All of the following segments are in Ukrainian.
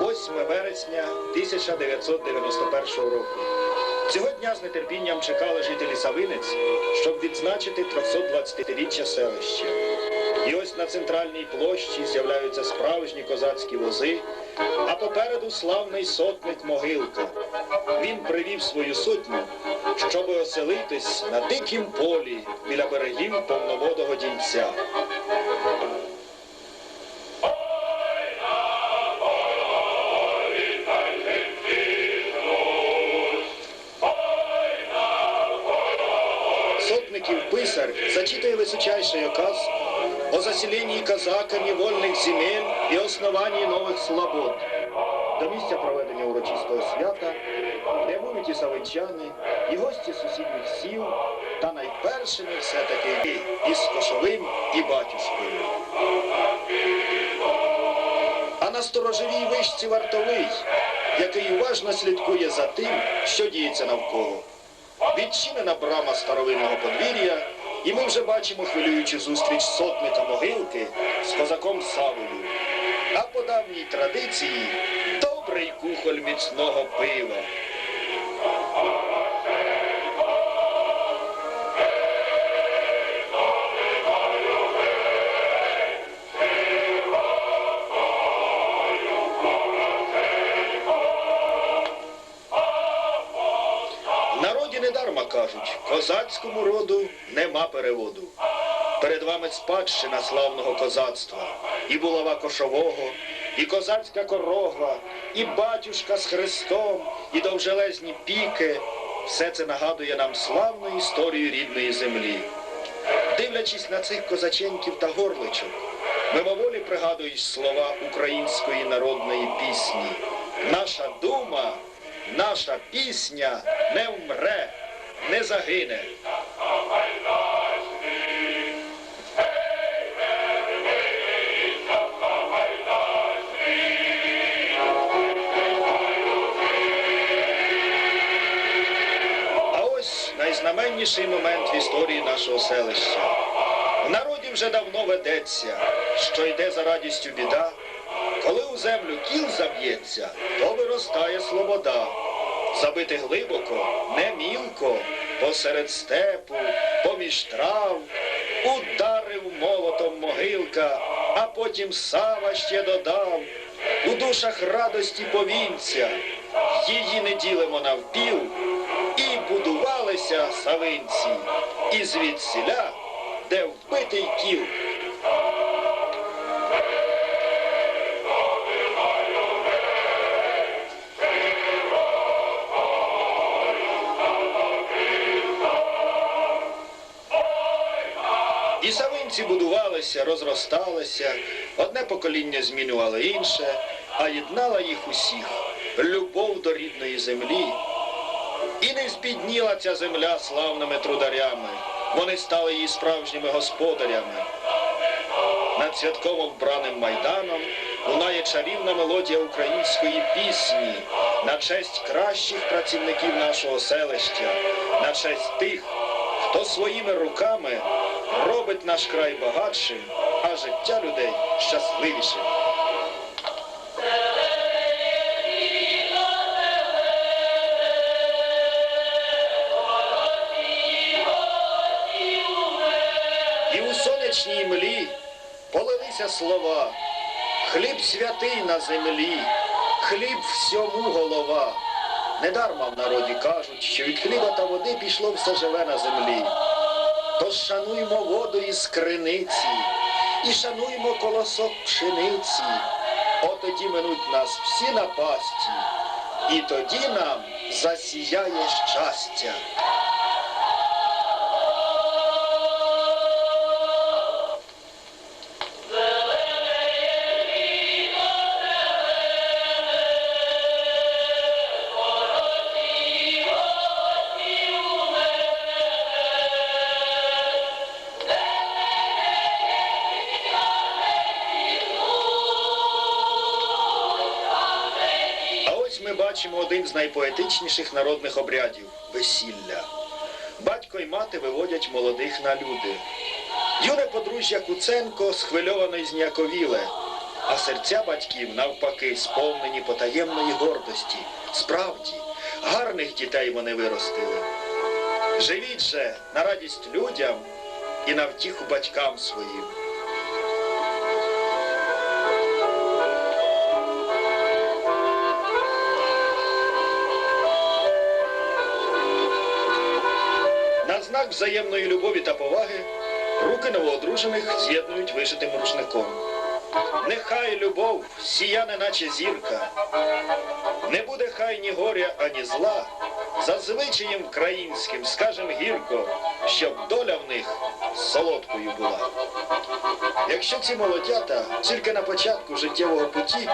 Восьме вересня 1991 року. Цього дня з нетерпінням чекали жителі Савинець, щоб відзначити 320-річчя селища. І ось на центральній площі з'являються справжні козацькі вози, а попереду славний сотник Могилка. Він привів свою сотню, щоб оселитись на дикім полі біля берегів повноводого дінця. Зачитає височайший указ о заселении казаками вольних земель і основанні нових слобод. До місця проведення урочистого свята прямують і савичани, і гості сусідніх сіл, та найпершими все-таки із Кошовим і батюшкою. А на сторожовій вишці вартовий, який уважно слідкує за тим, що діється навколо. Відчинена брама старовинного подвір'я, і ми вже бачимо хвилюючу зустріч сотника могилки з козаком Савою. А по давній традиції добрий кухоль міцного пива. Козацькому роду нема переводу. Перед вами спадщина славного козацтва, і булава кошового, і козацька корогва, і батюшка з хрестом, і довжелезні піки. Все це нагадує нам славну історію рідної землі. Дивлячись на цих козаченьків та горличок, мимоволі пригадують слова української народної пісні. Наша дума, наша пісня не вмре, не загине. А ось найзнаменніший момент в історії нашого селища. В народі вже давно ведеться, що йде за радістю біда. Коли у землю кіл заб'ється, то виростає слобода. Забити глибоко, не мілко, посеред степу, поміж трав, ударив молотом могилка, а потім сава ще додав. У душах радості повінця, її не ділимо навпіл, і будувалися савинці, і звідсіля, де вбитий кіл. І савинці будувалися, розросталися, одне покоління змінювало інше, а єднала їх усіх любов до рідної землі. І не збідніла ця земля славними трударями. Вони стали її справжніми господарями. Над святково вбраним майданом лунає чарівна мелодія української пісні на честь кращих працівників нашого селища, на честь тих, хто своїми руками робить наш край багатшим, а життя людей щасливішим. І у сонячній млі полилися слова. Хліб святий на землі, хліб всьому голова. Недарма в народі кажуть, що від хліба та води пішло все живе на землі. Тож шануймо воду із криниці, і шануймо колосок пшениці. Отоді минуть нас всі напасті, і тоді нам засіяє щастя. Ось ми бачимо один з найпоетичніших народних обрядів весілля. Батько й мати виводять молодих на люди. Юне подружжя Куценко схвильовано й зніяковіле, а серця батьків навпаки сповнені потаємної гордості. Справді, гарних дітей вони виростили. Живіть же на радість людям і на втіху батькам своїм. Знак взаємної любові та поваги руки новоодружених з'єднують вишитим рушником. Нехай любов сія неначе зірка, не буде хай ні горя, ані зла. За звичаєм українським скажем гірко, щоб доля в них солодкою була. Якщо ці молодята тільки на початку життєвого путі,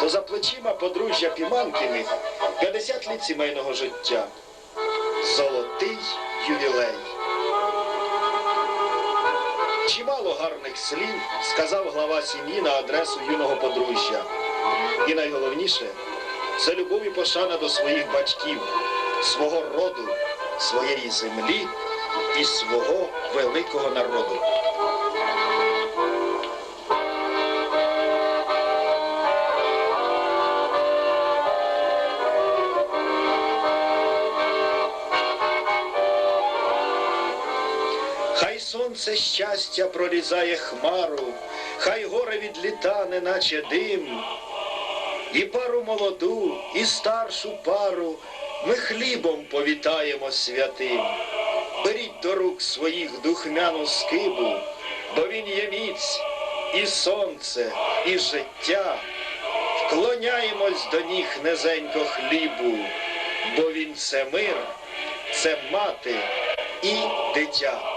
то за плечима подружжя Піманкиних 50 літ сімейного життя. Золотий ювілей. Чимало гарних слів сказав глава сім'ї на адресу юного подружжя. І найголовніше це любов і пошана до своїх батьків, свого роду, своєї землі і свого великого народу. Сонце щастя прорізає хмару, хай горе відліта, неначе дим. І пару молоду, і старшу пару ми хлібом повітаємо святим. Беріть до рук своїх духмяну скибу, бо він є міць, і сонце, і життя. Вклоняємось до ніг низенько хлібу, бо він це мир, це мати і дитя.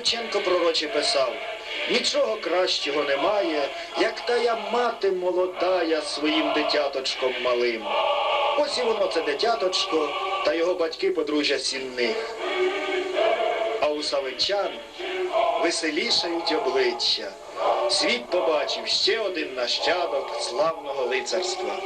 Шевченко пророче писав, нічого кращого немає, як тая мати молодая своїм дитяточком малим. Ось і воно це дитяточко та його батьки подружжя сінних. А у савичан веселішають обличчя. Світ побачив ще один нащадок славного лицарства.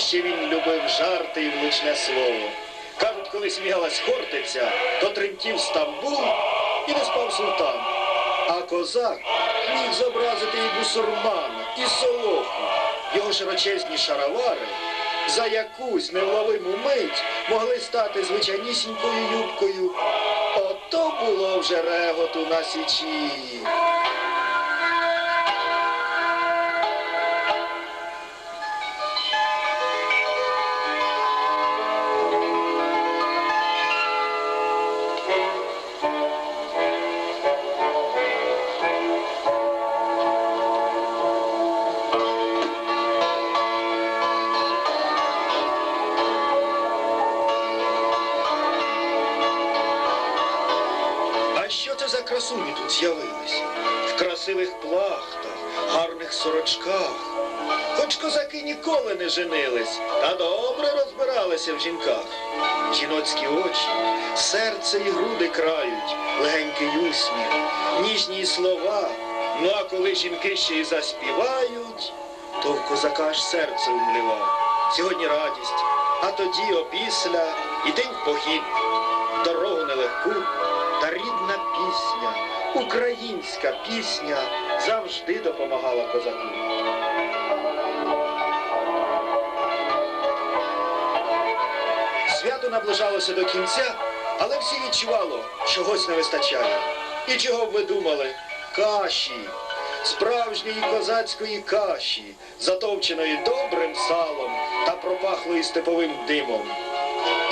Найдужче він любив жарти і влучне слово. Кажуть, коли сміялась Хортиця, то тремтів Стамбул і не спав султан. А козак міг зобразити і бусурмана, і солоху, його широчезні шаровари за якусь невловиму мить могли стати звичайнісінькою юбкою. Ото було вже реготу на січі. З'явилися? В красивих плахтах, гарних сорочках. Хоч козаки ніколи не женились, та добре розбиралися в жінках. Жіноцькі очі, серце і груди крають, легенький усміх, ніжні слова. Ну а коли жінки ще й заспівають, то в козака аж серце умлівав. Сьогодні радість, а тоді опісля іти в похід. Дорогу нелегку, та рідна пісня, українська пісня завжди допомагала козаку. Свято наближалося до кінця, але всі відчувало, чогось не вистачає. І чого б ви думали? Каші, справжньої козацької каші, затовченої добрим салом та пропахлої степовим димом.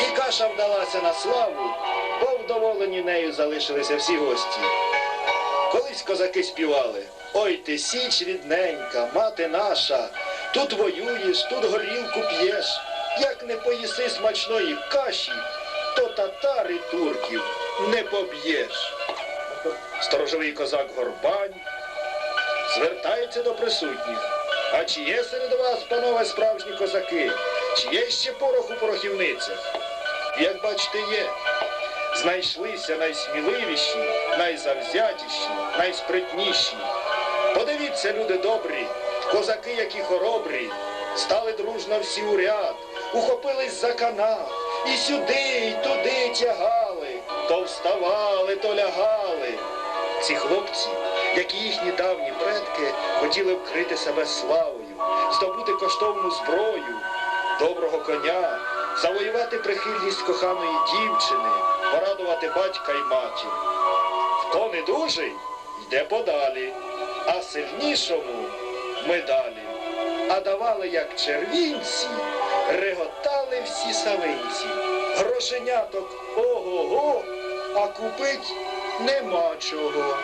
І каша вдалася на славу, бо вдоволені нею залишилися всі гості. Колись козаки співали. Ой ти січ рідненька, мати наша, тут воюєш, тут горілку п'єш. Як не поїси смачної каші, то татар і турків не поб'єш. Сторожовий козак Горбань звертається до присутніх. А чи є серед вас, панове, справжні козаки? Чи є ще порох у порохівницях? Як бачите, є. Знайшлися найсміливіші, найзавзятіші, найспритніші. Подивіться, люди добрі, козаки, які хоробрі, стали дружно всі у ряд, ухопились за канат, і сюди, і туди тягали, то вставали, то лягали. Ці хлопці, як і їхні давні предки, хотіли вкрити себе славою, здобути коштовну зброю, доброго коня, завоювати прихильність коханої дівчини, порадувати батька й матір. Хто не дужий, йде подалі, а сильнішому медалі. А давали, як червінці, реготали всі савинці. Грошеняток ого-го, а купить нема чого.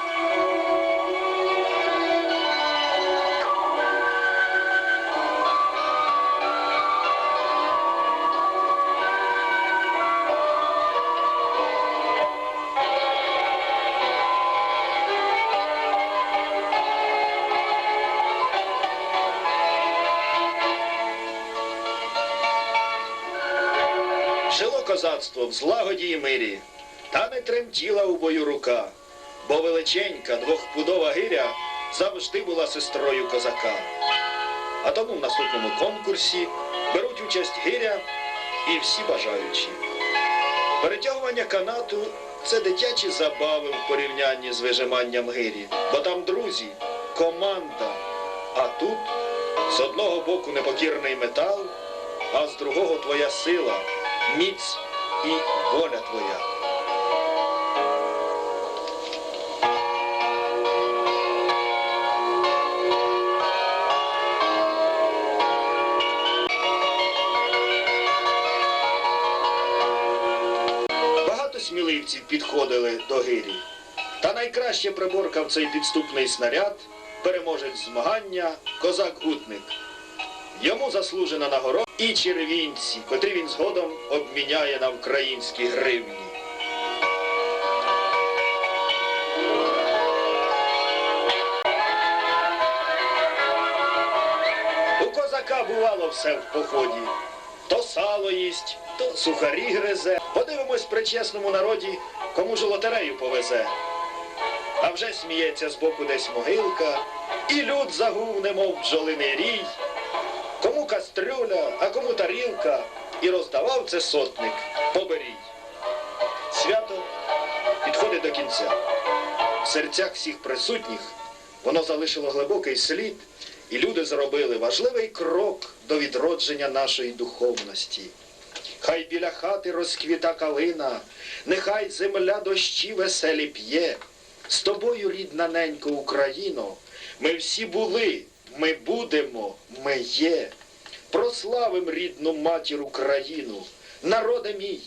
Козацтво в злагоді і мирі, та не тремтіла у бою рука, бо величенька двохпудова гиря завжди була сестрою козака. А тому в наступному конкурсі беруть участь гиря і всі бажаючі. Перетягування канату це дитячі забави в порівнянні з вижиманням гирі, бо там друзі, команда. А тут з одного боку непокірний метал, а з другого твоя сила, міць і воля твоя. Багато сміливців підходили до гирі. Та найкраще приборкав цей підступний снаряд, переможець змагання, козак-гутник. Йому заслужена нагорода і червінці, котрі він згодом обміняє на українські гривні. У козака бувало все в поході. То сало їсть, то сухарі гризе. Подивимось при чесному народі, кому ж лотерею повезе. А вже сміється збоку десь могилка, і люд загув, немов бджолиний рій. Кому кастрюля, а кому тарілка, і роздавав це сотник поберій. Свято підходить до кінця. В серцях всіх присутніх воно залишило глибокий слід, і люди зробили важливий крок до відродження нашої духовності. Хай біля хати розквіта калина, нехай земля дощі веселі п'є. З тобою, рідна ненько Україно, ми всі були, ми будемо, ми є. Прославим рідну матір Україну, народе мій,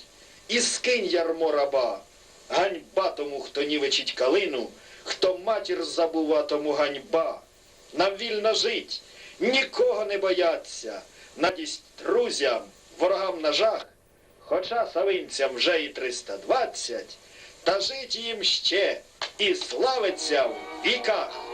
і скинь ярмо раба. Ганьба тому, хто нівечить калину, хто матір забува, тому ганьба. Нам вільно жить, нікого не бояться, надість друзям, ворогам на жах. Хоча савинцям вже і 320, та жить їм ще і славиться в віках.